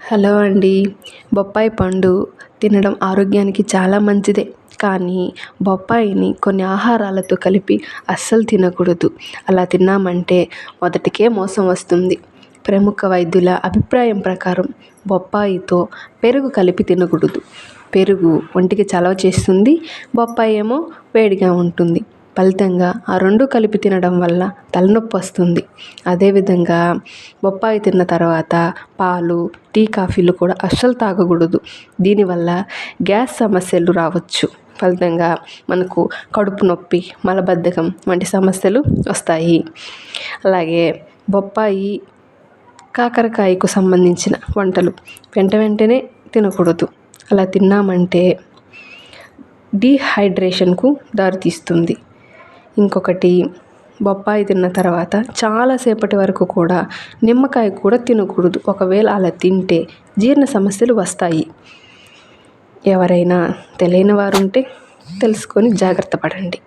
Hello అండి. బొప్పాయి పండు తినడం ఆరోగ్యానికి చాలా మంచిదే. కానీ బొప్పాయిని కొన్ని ఆహారాలతో కలిపి అస్సలు తినకూడదు. అలా తిన్నామంటే మొదటికే మోసం వస్తుంది. ప్రముఖ వైద్యుల అభిప్రాయం ప్రకారం బొప్పాయితో పెరుగు కలిపి తినకూడదు. పెరుగు ఒంటికి చలవ చేస్తుంది. బొప్పాయి ఏమో వేడిగా ఉంటుంది. ఫలితంగా ఆ రెండు కలిపి తినడం వల్ల తలనొప్పి వస్తుంది. అదేవిధంగా బొప్పాయి తిన్న తర్వాత పాలు టీ కాఫీలు కూడా అస్సలు తాగకూడదు. దీనివల్ల గ్యాస్ సమస్యలు రావచ్చు. ఫలితంగా మనకు కడుపు నొప్పి మలబద్ధకం వంటి సమస్యలు వస్తాయి. అలాగే బొప్పాయి కాకరకాయకు సంబంధించిన వంటలు వెంట వెంటనే తినకూడదు. అలా తిన్నామంటే డీహైడ్రేషన్కు దారితీస్తుంది. ఇంకొకటి బొప్పాయి తిన్న తర్వాత చాలాసేపటి వరకు కూడా నిమ్మకాయ కూడా తినకూడదు. ఒకవేళ అలా తింటే జీర్ణ సమస్యలు వస్తాయి. ఎవరైనా తెలియని వారు ఉంటే తెలుసుకొని జాగ్రత్త పడండి.